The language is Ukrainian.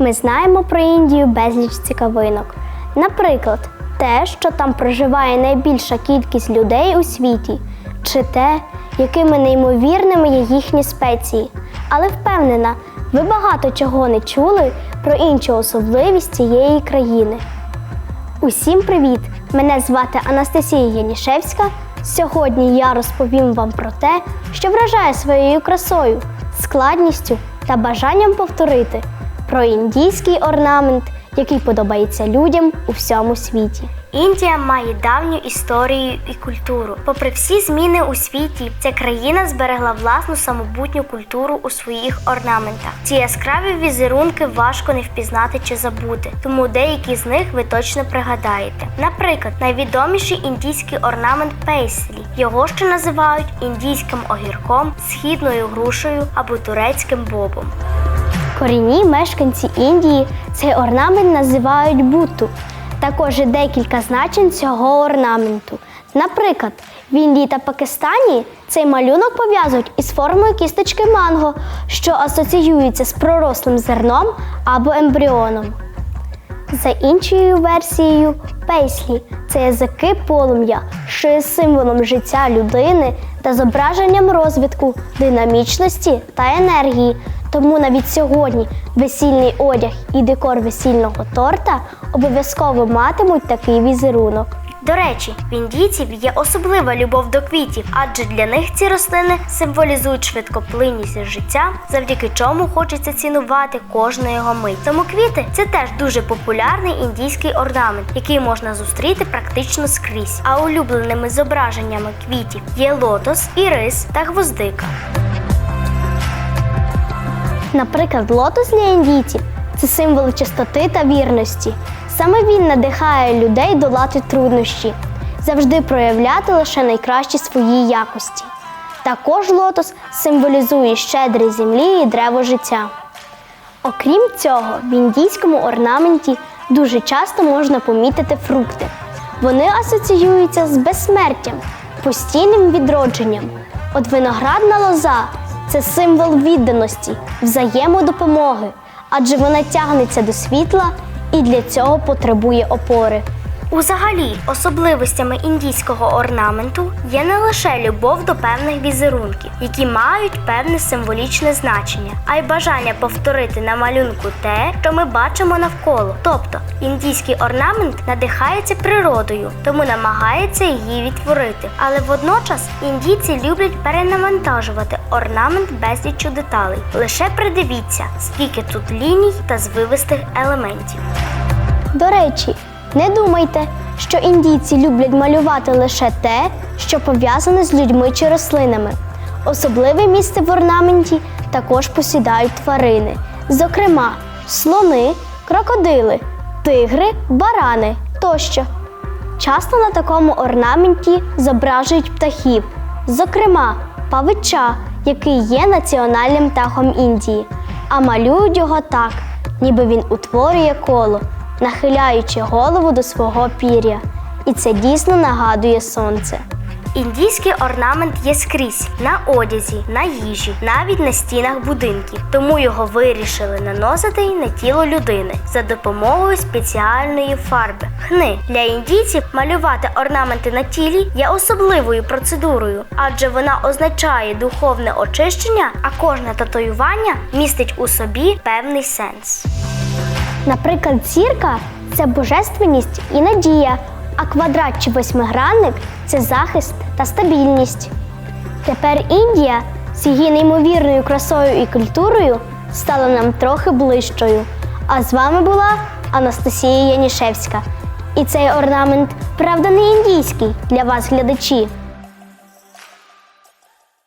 Ми знаємо про Індію безліч цікавинок. Наприклад, те, що там проживає найбільша кількість людей у світі, чи те, якими неймовірними є їхні спеції. Але впевнена, ви багато чого не чули про іншу особливість цієї країни. Усім привіт! Мене звати Анастасія Янішевська. Сьогодні я розповім вам про те, що вражає своєю красою, складністю та бажанням повторити про індійський орнамент, який подобається людям у всьому світі. Індія має давню історію і культуру. Попри всі зміни у світі, ця країна зберегла власну самобутню культуру у своїх орнаментах. Ці яскраві візерунки важко не впізнати чи забути, тому деякі з них ви точно пригадаєте. Наприклад, найвідоміший індійський орнамент пейслі. Його ще називають індійським огірком, східною грушею або турецьким бобом. Корінні мешканці Індії цей орнамент називають буту. Також є декілька значень цього орнаменту. Наприклад, в Індії та Пакистані цей малюнок пов'язують із формою кісточки манго, що асоціюється з пророслим зерном або ембріоном. За іншою версією, пейслі це язики полум'я, що є символом життя людини та зображенням розвитку, динамічності та енергії. Тому навіть сьогодні весільний одяг і декор весільного торта обов'язково матимуть такий візерунок. До речі, в індійців є особлива любов до квітів, адже для них ці рослини символізують швидкоплинність життя, завдяки чому хочеться цінувати кожну його мить. Тому квіти це теж дуже популярний індійський орнамент, який можна зустріти практично скрізь. А улюбленими зображеннями квітів є лотос, ірис та гвоздика. Наприклад, лотос для індійців це символ чистоти та вірності. Саме він надихає людей долати труднощі, завжди проявляти лише найкращі свої якості. Також лотос символізує щедрі землі і древо життя. Окрім цього, в індійському орнаменті дуже часто можна помітити фрукти. Вони асоціюються з безсмертям, постійним відродженням. От виноградна лоза це символ відданості, взаємодопомоги, адже вона тягнеться до світла і для цього потребує опори. Узагалі, особливостями індійського орнаменту є не лише любов до певних візерунків, які мають певне символічне значення, а й бажання повторити на малюнку те, що ми бачимо навколо. Тобто індійський орнамент надихається природою, тому намагається її відтворити. Але водночас індійці люблять перенавантажувати орнамент безліччю деталей. Лише придивіться, скільки тут ліній та звивистих елементів. До речі, не думайте, що індійці люблять малювати лише те, що пов'язане з людьми чи рослинами. Особливе місце в орнаменті також посідають тварини, зокрема, слони, крокодили, тигри, барани тощо. Часто на такому орнаменті зображують птахів, зокрема, павича, який є національним птахом Індії, а малюють його так, ніби він утворює коло, нахиляючи голову до свого пір'я. І це дійсно нагадує сонце. Індійський орнамент є скрізь на одязі, на їжі, навіть на стінах будинків. Тому його вирішили наносити й на тіло людини за допомогою спеціальної фарби хни. Для індійців малювати орнаменти на тілі є особливою процедурою, адже вона означає духовне очищення, а кожне татуювання містить у собі певний сенс. Наприклад, зірка це божественність і надія, а квадрат чи восьмигранник це захист та стабільність. Тепер Індія з її неймовірною красою і культурою стала нам трохи ближчою. А з вами була Анастасія Янішевська. І цей орнамент, правда, не індійський для вас, глядачі.